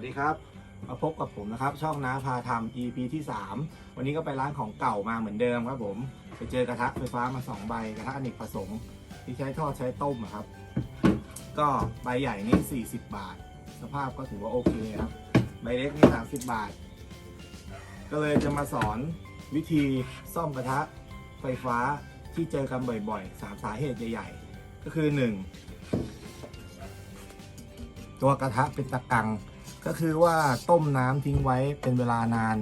วัสดีครับ มาพบกับผมนะครับ ช่องน้าพาทำ EP ที่ 3 วันนี้ก็ไปร้านของเก่ามาเหมือนเดิมครับผม ไปเจอกระทะไฟฟ้ามา 2 ใบกระทะอเนกประสงค์ที่ใช้ทอดใช้ต้มครับ ก็ใบใหญ่นี่ 40 บาท สภาพก็ถือว่าโอเคครับ ใบเล็กนี่ 30 บาท ก็เลยจะมาสอนวิธีซ่อมกระทะไฟฟ้าที่เจอกันบ่อยๆ 3 สาเหตุใหญ่ๆ ก็คือ 1 ตัวกระทะเป็นตะกัง ก็คือว่าต้มน้ำทิ้งไว้เป็นเวลานาน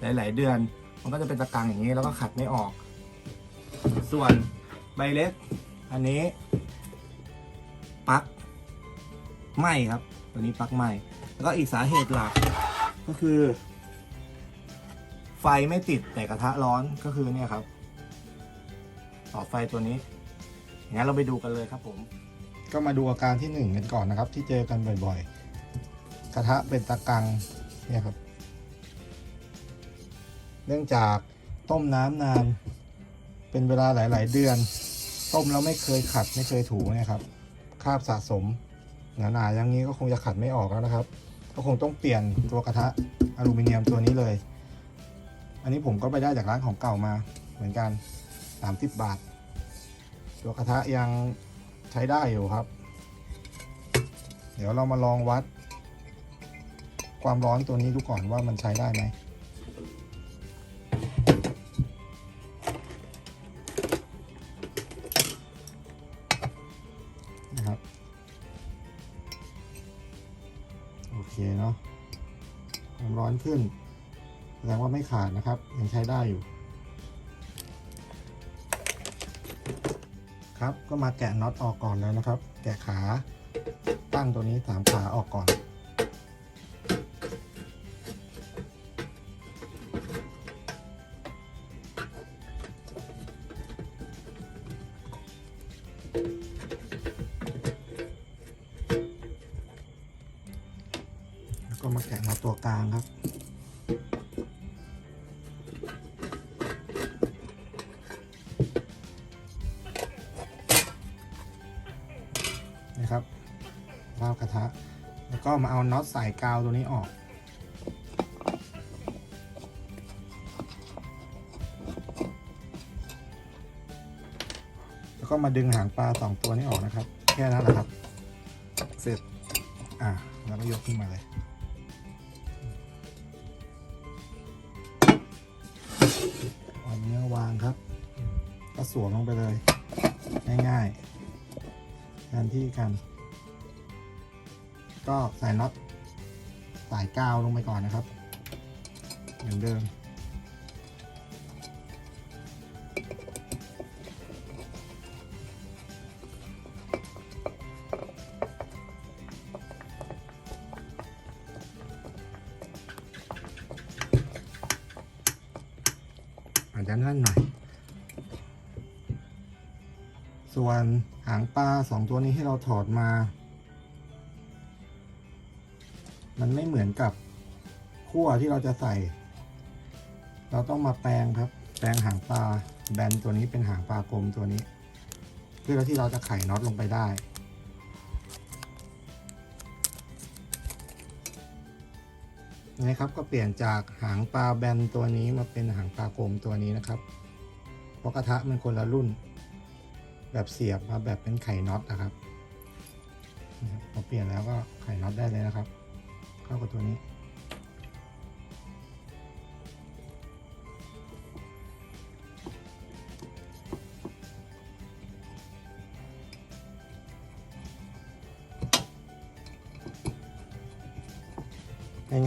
หลาย ๆ เดือน มันก็จะเป็นตะกังอย่างนี้แล้วก็ขัดไม่ออก ส่วนใบเล็ก อันนี้ปลักไหมครับ ตัวนี้ปลักไหมแล้วก็อีกสาเหตุหลักก็คือ ไฟไม่ติดแต่กระทะร้อนก็คือเนี่ยครับต่อไฟตัวนี้งั้นเราไปดูกันเลยครับผม ก็มาดูอาการที่หนึ่งกันก่อนนะครับ ที่เจอกันบ่อยๆ กระทะเป็นตะกังเนี่ยครับ เนื่องจากต้มน้ำนานเป็นเวลาหลาย ๆ เดือน ต้มแล้วไม่เคยขัดไม่เคยถูเนี่ยครับคราบสะสมหนาๆอย่างนี้ก็คงจะขัดไม่ออกแล้วนะครับ ก็คงต้องเปลี่ยนตัวกระทะอลูมิเนียมตัวนี้เลย อันนี้ผมก็ไปได้จากร้านของเก่ามาเหมือนกัน 30 บาท ตัวกระทะยังใช้ได้อยู่ครับ เดี๋ยวเรามาลองวัด ความร้อนตัวนี้ดูก่อนว่ามันใช้ได้ไหมนะครับ โอเคเนาะความร้อนขึ้นแสดงว่าไม่ขาดนะครับ ยังใช้ได้อยู่ ครับก็มาแกะน็อตออกก่อนแล้วนะครับ แกะขาตั้งตัวนี้สามขาออกก่อน แล้วก็มาแกะน็อตตัวกลางครับนะครับรอบกระทะ แล้วก็มาเอาน็อตสายกาวตัวนี้ออก ก็มาดึงหางปลาสองตัวนี้ออกนะครับ แค่นั้นแหละครับ เสร็จ อะแล้วก็ยกขึ้นมาเลยเอาเนื้อวางครับ ก็สวมลงไปเลย ง่ายๆแทนที่กัน ก็ใส่น็อตสายกาวลงไปก่อนนะครับ เหมือนเดิม อาจจะนั่นหน่อย ส่วนหางปลาสองตัวนี้ที่เราถอดมา มันไม่เหมือนกับขั้วที่เราจะใส่ เราต้องมาแปลงครับ แปลงหางปลาแบนตัวนี้เป็นหางปลากลมตัวนี้ เพื่อที่เราจะไขน็อตลงไปได้ นะครับ ก็เปลี่ยนจากหางปลาแบนตัวนี้มาเป็นหางปลากลมตัวนี้นะครับ เพราะกระทะมันคนละรุ่น แบบเสียบมาแบบเป็นไข่น็อตนะครับพอเปลี่ยนแล้วก็ไข่น็อตได้เลยนะครับ เข้ากับตัวนี้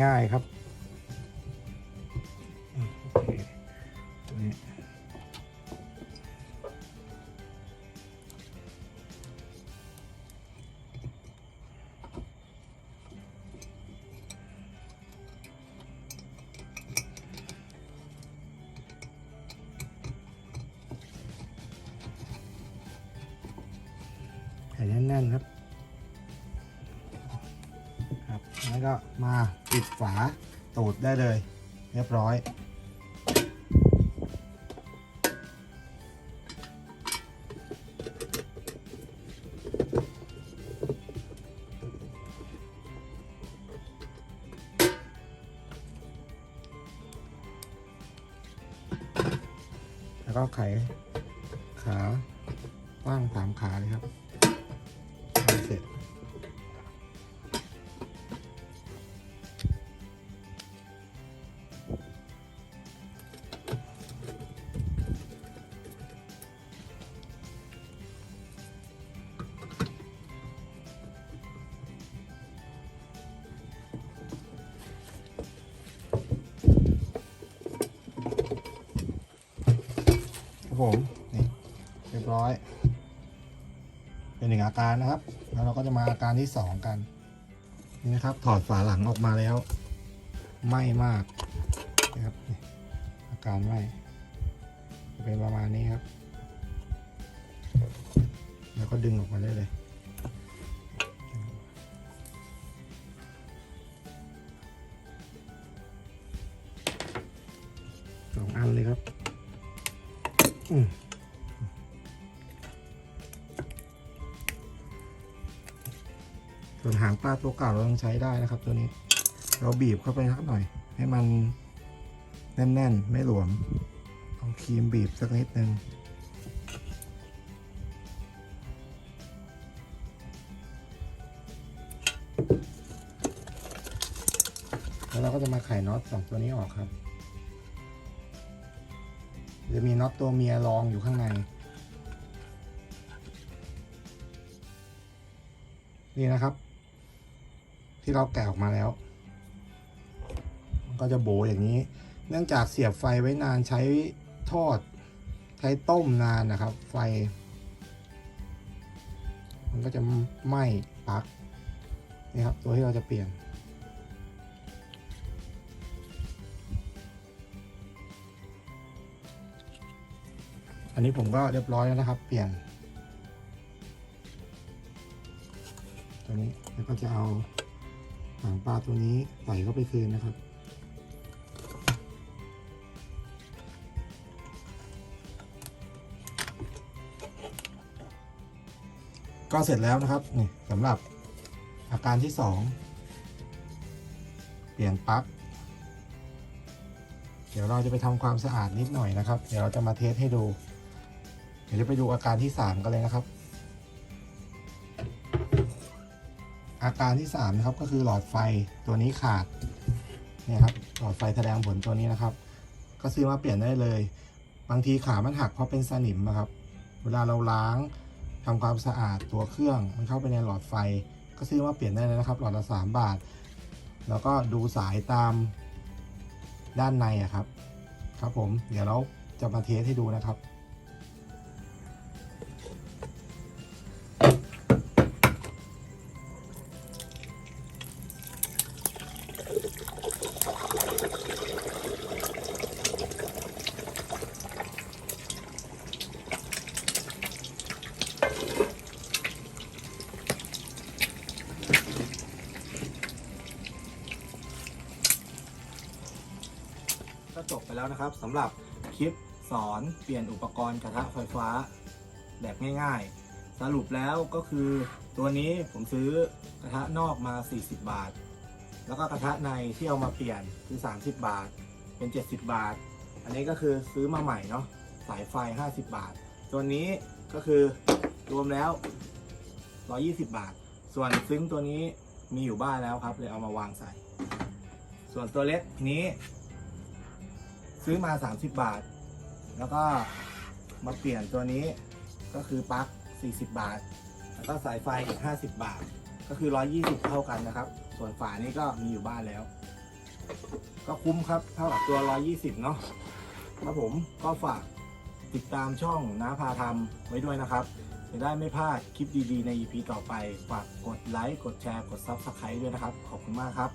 ง่ายๆครับตัวนี้ไข่แน่นๆครับ นั้นก็มาปิดฝาตูดได้เลย เรียบร้อย แล้วก็ไขขาตั้งสามขาเลยครับ ครับผมนี่เรียบร้อย เป็นหนึ่งอาการนะครับ แล้วเราก็จะมาอาการที่สองกัน นี่นะครับ ถอดฝาหลังออกมาแล้วไหม้มากนะครับอาการไหม้จะเป็นประมาณนี้ครับ แล้วก็ดึงออกมาได้เลย ส่วนหางปลาตัวเก่าเราต้องใช้ได้นะครับ ตัวนี้ เราบีบเข้าไปสักหน่อย ให้มันแน่นๆ ไม่หลวมเอาครีมบีบสักนิดนึงแล้วเราก็จะมาไขน็อตสองตัวนี้ออกครับ จะมีน็อตตัวเมียรองอยู่ข้างใน นี่นะครับ ที่เราแกะออกมาแล้ว ก็จะโบอย่างนี้ เนื่องจากเสียบไฟไว้นานใช้ทอด ใช้ต้มนานนะครับ ไฟ มันก็จะไหม้ปลั๊กนี่ครับ ตัวที่เราจะเปลี่ยน อันนี้ผมก็เรียบร้อยแล้วนะครับ เปลี่ยน ตัวนี้แล้วก็จะเอาหางปลาตัวนี้ใส่เข้าไปคืนนะครับก็เสร็จแล้วนะครับนี่สำหรับอาการที่สองเปลี่ยนปลั๊กเดี๋ยวเราจะไปทำความสะอาดนิดหน่อยนะครับ เดี๋ยวเราจะมาเทสให้ดู เดี๋ยวจะไปดูอาการที่สามกันเลยนะครับ อาการที่สามนะครับก็คือหลอดไฟตัวนี้ขาดเนี่ยครับหลอดไฟแสดงผลตัวนี้นะครับ ก็ซื้อมาเปลี่ยนได้เลย บางทีขามันหักเพราะเป็นสนิมนะครับ เวลาเราล้างทำความสะอาดตัวเครื่องมันเข้าไปในหลอดไฟ ก็ซื้อมาเปลี่ยนได้เลยนะครับ หลอดละสามบาท แล้วก็ดูสายตามด้านในอะครับ ครับผม เดี๋ยวเราจะมาเทสให้ดูนะครับ แล้วนะครับสำหรับคลิปสอนเปลี่ยนอุปกรณ์กระทะไฟฟ้าแบบง่ายๆ สรุปแล้วก็คือตัวนี้ผมซื้อกระทะนอกมา 40 บาท แล้วก็กระทะในที่เอามาเปลี่ยนคือ 30 บาท เป็น 70 บาท อันนี้ก็คือซื้อมาใหม่เนาะสายไฟ 50 บาท ตัวนี้ก็คือรวมแล้ว 120 บาท ส่วนซึ้งตัวนี้มีอยู่บ้านแล้วครับเลยเอามาวางใส่ ส่วนตัวเล็กนี้ ซื้อมา 30 บาท แล้วก็มาเปลี่ยนตัวนี้ก็คือปลั๊ก40 บาท แล้วก็สายไฟอีก 50 บาท ก็คือ 120 เท่ากันนะครับ ส่วนฝานี้ก็มีอยู่บ้านแล้ว ก็คุ้มครับเท่ากับตัว 120 เนาะครับผมก็ฝากติดตามช่องน้าพาทำไว้ด้วยนะครับ จะได้ไม่พลาดคลิปดีๆ ใน EP ต่อไป ฝากกดไลค์ กดแชร์ กด Subscribe ด้วยนะครับ ขอบคุณมากครับ